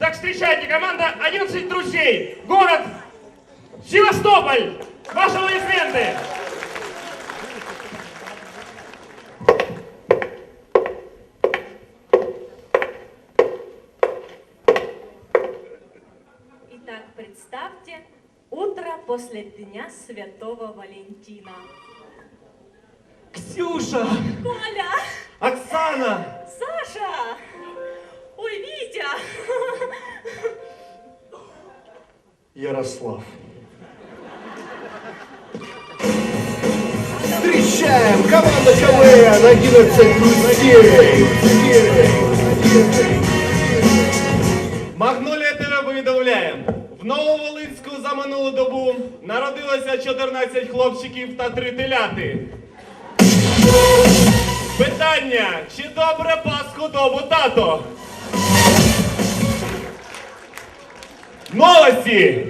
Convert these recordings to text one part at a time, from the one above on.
Так встречайте, команда 11 друзей. Город Севастополь. Ваши аплодисменты. Итак, представьте, утро после Дня Святого Валентина. Ксюша! Коля! Оксана! Саша! Ой, Витя! Ярослав. Встречаем команда КВН 11 друзей. Магнолія ТВ повідомляє. В Нововолинську за минулу добу народилося 14 хлопчиків та 3 теляти. Питання, чи добре пас худобу тато? Новості!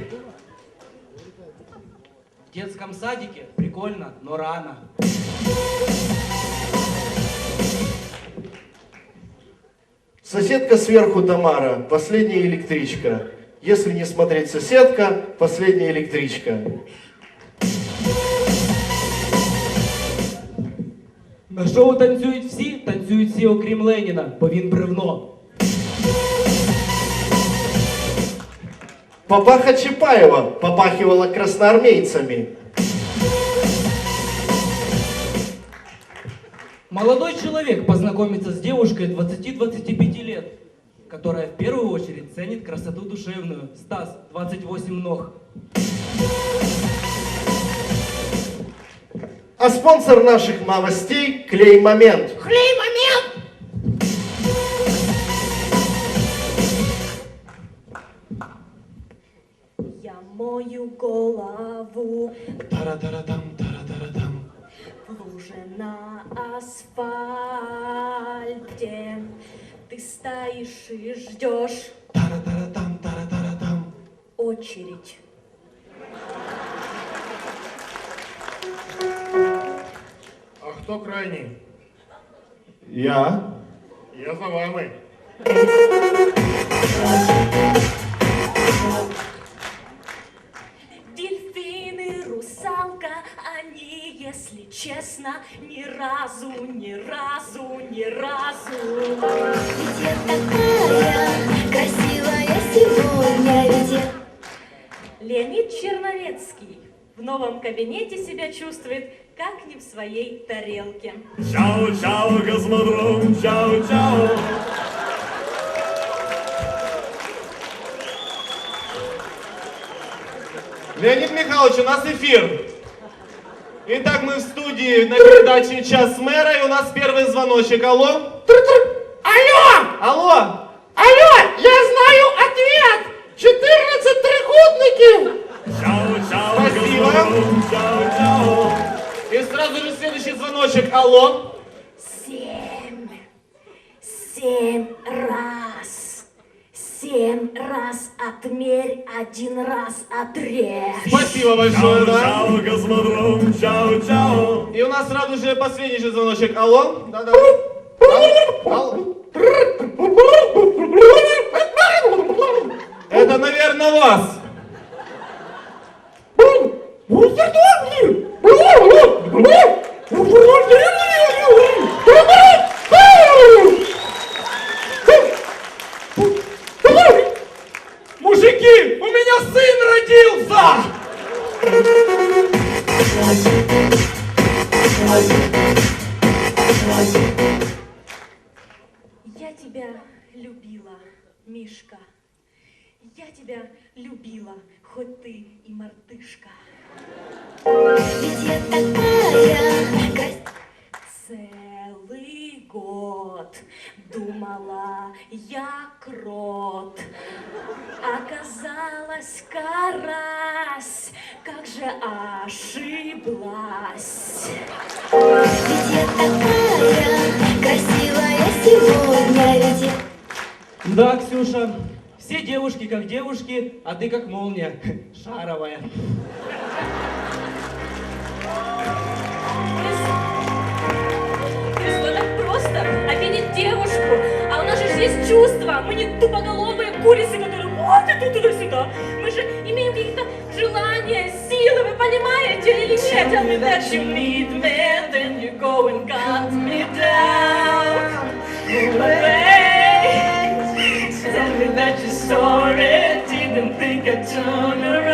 В детском садике прикольно, но рано. Соседка сверху Тамара, последняя электричка. Если не смотреть соседка, последняя электричка. На шоу танцюють всі, танцюють всі, окрім Леніна, бо він бревно. Папаха Чапаева попахивала красноармейцами. Молодой человек познакомится с девушкой 20-25 лет, которая в первую очередь ценит красоту душевную. Стас, 28 ног. А спонсор наших новостей – Клей Момент. Мою голову Тара-тара-там, тара-тара-там. в луже на асфальте. Ты стоишь и ждешь Тара-тара-там, тара-тара-там. очередь. А кто крайний? Я. Я за вами. Если честно, ни разу, ни разу, ни разу. Ведь я такая красивая сегодня, ведь я Леонид Черновецкий в новом кабинете себя чувствует, как не в своей тарелке. Чао-чао, космодром, чао-чао. Леонид Михайлович, у нас эфир. Итак, мы в студии на передаче «Час мэра», и у нас первый звоночек. Алло? Алло! Алло? Алло! Я знаю ответ! 14 трехгодники! Чао-чао, космодром, чао-чао. И сразу же следующий звоночек. Алло? Семь. Семь раз. Семь раз отмерь, один раз отрежь. Спасибо большое, да? Чао, космодром, чао-чао! И у нас сразу же последний же звоночек. Алло? Да-да. Алло? Алло? Это, наверное, вас. Мужики, у меня сын родился! Я тебя любила, Мишка. Я тебя любила, хоть ты и мартышка. ведь я такая красивая. Год думала я крот, оказалась карась, как же ошиблась. Ведь я такая красивая сегодня, ведь я Да, Ксюша, все девушки как девушки, а ты как молния, шаровая. Чувства, мы не тупоголовые курицы, которые ходят туда-сюда. Мы же имеем какие-то желания, силы, вы понимаете или нет? Tell me that you need me, then you go and cut me down. Babe, Tell me that you're sorry, didn't think I'd turn around.